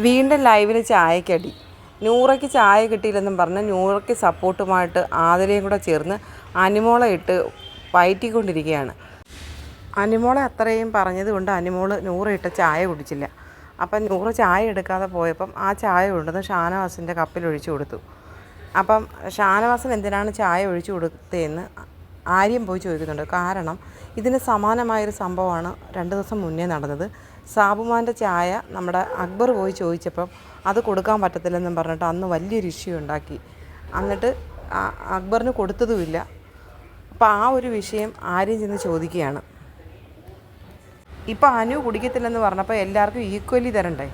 വീണ്ടും ലൈവിൽ ചായക്കടി. നൂറയ്ക്ക് ചായ കിട്ടിയില്ലെന്നും പറഞ്ഞ് നൂറയ്ക്ക് സപ്പോർട്ടുമായിട്ട് ആതിരയും കൂടെ ചേർന്ന് അനിമോളെ ഇട്ട് വയറ്റിക്കൊണ്ടിരിക്കുകയാണ്. അനിമോളെ അത്രയും പറഞ്ഞത് കൊണ്ട് അനിമോൾ നൂറ് ഇട്ട ചായ കുടിച്ചില്ല. അപ്പം നൂറ് ചായ എടുക്കാതെ പോയപ്പം ആ ചായ കൊണ്ടുവന്ന് ഷാനവാസിന്റെ കപ്പിൽ ഒഴിച്ചു കൊടുത്തു. അപ്പം ഷാനവാസൻ എന്തിനാണ് ചായ ഒഴിച്ചു കൊടുത്തതെന്ന് ആര്യം പോയി ചോദിക്കുന്നുണ്ട്. കാരണം ഇതിന് സമാനമായൊരു സംഭവമാണ് രണ്ട് ദിവസം മുന്നേ നടന്നത്. സാബുമാന്റെ ചായ നമ്മുടെ അക്ബർ പോയി ചോദിച്ചപ്പം അത് കൊടുക്കാൻ പറ്റത്തില്ലെന്നും പറഞ്ഞിട്ട് അന്ന് വലിയൊരു ഇഷ്യൂ ഉണ്ടാക്കി. എന്നിട്ട് അക്ബറിന് കൊടുത്തതുമില്ല. അപ്പോൾ ആ ഒരു വിഷയം ആര്യം ചെന്ന് ചോദിക്കുകയാണ്. ഇപ്പം അനു കുടിക്കത്തില്ലെന്ന് പറഞ്ഞപ്പോൾ എല്ലാവർക്കും ഈക്വലി തരണ്ടേ?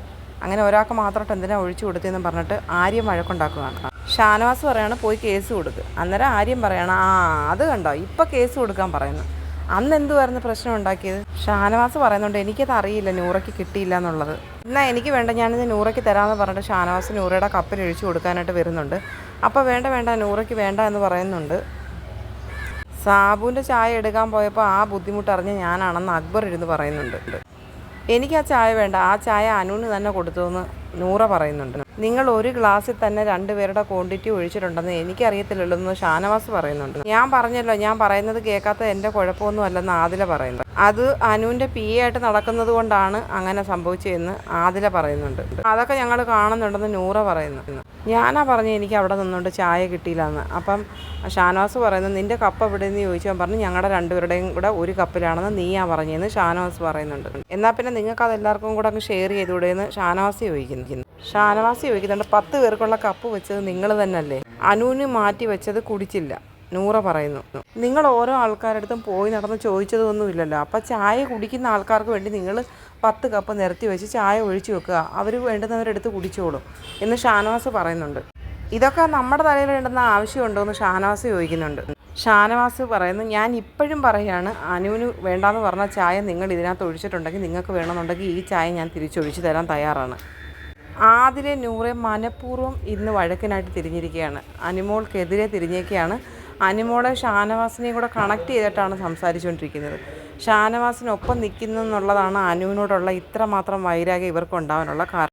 അങ്ങനെ ഒരാൾക്ക് മാത്രമായിട്ട് എന്തിനാ ഒഴിച്ചു കൊടുത്തതെന്ന് പറഞ്ഞിട്ട് ആര്യം വഴക്കുണ്ടാക്കുകയാണ്. ഷാനവാസ് പറയുകയാണ് പോയി കേസ് കൊടുക്കുക അന്നേരം ആര്യം പറയണം ആ അത് കണ്ടോ? ഇപ്പം കേസ് കൊടുക്കാൻ പറയുന്നു. അന്ന് എന്തുവായിരുന്നു പ്രശ്നം ഉണ്ടാക്കിയത്? ഷാനവാസ് പറയുന്നുണ്ട് എനിക്കത് അറിയില്ല നൂറയ്ക്ക് കിട്ടിയില്ല എന്നുള്ളത്. എന്നാൽ എനിക്ക് വേണ്ട ഞാനിത് നൂറയ്ക്ക് തരാമെന്ന് പറഞ്ഞിട്ട് ഷാനവാസ് നൂറയുടെ കപ്പിൽ ഒഴിച്ചു കൊടുക്കാനായിട്ട് വരുന്നുണ്ട്. അപ്പോൾ വേണ്ട വേണ്ട നൂറയ്ക്ക് വേണ്ട എന്ന് പറയുന്നുണ്ട്. സാബുവിന്റെ ചായ എടുക്കാൻ പോയപ്പോൾ ആ ബുദ്ധിമുട്ടറിഞ്ഞ് ഞാനാണെന്ന് അക്ബർ ഇരുന്ന് പറയുന്നുണ്ട്. എനിക്ക് ആ ചായ വേണ്ട. ആ ചായ അനുവിന് തന്നെ കൊടുത്തു എന്ന് നൂറ പറയുന്നുണ്ട്. നിങ്ങൾ ഒരു ഗ്ലാസ്സിൽ തന്നെ രണ്ടുപേരുടെ ക്വാണ്ടിറ്റി ഒഴിച്ചിട്ടുണ്ടെന്ന് എനിക്കറിയത്തില്ലല്ലോ എന്ന് ഷാനവാസ് പറയുന്നുണ്ട്. ഞാൻ പറഞ്ഞല്ലോ ഞാൻ പറയുന്നത് കേൾക്കാത്ത എന്റെ കുഴപ്പമൊന്നും അല്ലെന്ന് ആദില പറയുന്നത് അത് അനുവിന്റെ പി എ ആയിട്ട് നടക്കുന്നത് കൊണ്ടാണ് അങ്ങനെ സംഭവിച്ചതെന്ന് ആദില പറയുന്നുണ്ട്. അതൊക്കെ ഞങ്ങൾ കാണുന്നുണ്ടെന്ന് നൂറ പറയുന്നു. ഞാനാ പറഞ്ഞു എനിക്ക് അവിടെ നിന്നുകൊണ്ട് ചായ കിട്ടിയില്ല എന്ന് അപ്പം ഷാനവാസ് പറയുന്നു നിന്റെ കപ്പ് എവിടെ നിന്ന് ചോദിച്ചാൽ പറഞ്ഞു ഞങ്ങളുടെ രണ്ടുപേരുടെയും കൂടെ ഒരു കപ്പിലാണെന്ന് നീയാ പറഞ്ഞതെന്ന് ഷാനവാസ് പറയുന്നുണ്ട്. എന്നാൽ പിന്നെ നിങ്ങൾക്ക് അത് എല്ലാവർക്കും കൂടെ അങ്ങ് ഷെയർ ചെയ്തുകൂടെ എന്ന് ഷാനവാസ് ചോദിക്കുന്നു. ഷാനവാസ് ചോദിക്കുന്നുണ്ട് പത്ത് പേർക്കുള്ള കപ്പ് വെച്ചത് നിങ്ങൾ തന്നെയല്ലേ? അനുവിന് മാറ്റി വെച്ചത് കുടിച്ചില്ല. നൂറ പറയുന്നു. നിങ്ങൾ ഓരോ ആൾക്കാരുടെ അടുത്തും പോയി നടന്ന് ചോദിച്ചതൊന്നുമില്ലല്ലോ. അപ്പം ചായ കുടിക്കുന്ന ആൾക്കാർക്ക് വേണ്ടി നിങ്ങൾ പത്ത് കപ്പ് നിരത്തി വെച്ച് ചായ ഒഴിച്ചു വെക്കുക. അവർ വേണ്ടുന്നവരെടുത്ത് കുടിച്ചോളും എന്ന് ഷാനവാസ് പറയുന്നുണ്ട്. ഇതൊക്കെ നമ്മുടെ തലയിൽ വേണ്ടുന്ന ആവശ്യമുണ്ടോ എന്ന് ഷാനവാസ് ചോദിക്കുന്നുണ്ട്. ഷാനവാസ് പറയുന്നു ഞാൻ ഇപ്പോഴും പറയുകയാണ് അനുവിന് വേണ്ടാന്ന് പറഞ്ഞ ചായ നിങ്ങൾ ഇതിനകത്ത് ഒഴിച്ചിട്ടുണ്ടെങ്കിൽ നിങ്ങൾക്ക് വേണമെന്നുണ്ടെങ്കിൽ ഈ ചായ ഞാൻ തിരിച്ചൊഴിച്ചു തരാൻ തയ്യാറാണ്. ആദിലെ നൂറെ മനഃപൂർവം ഇന്ന് വഴക്കിനായിട്ട് തിരിഞ്ഞിരിക്കുകയാണ്. അനുമോൾക്കെതിരെ തിരിഞ്ഞേക്കുകയാണ് അനിമോളെ ഷാനവാസിനെയും കൂടെ കണക്ട് ചെയ്തിട്ടാണ് സംസാരിച്ചുകൊണ്ടിരിക്കുന്നത്. ഷാനവാസിനൊപ്പം നിൽക്കുന്നു എന്നുള്ളതാണ് അനുവിനോടുള്ള ഇത്രമാത്രം വൈരാഗ്യം ഇവർക്ക് ഉണ്ടാവാനുള്ള കാരണം.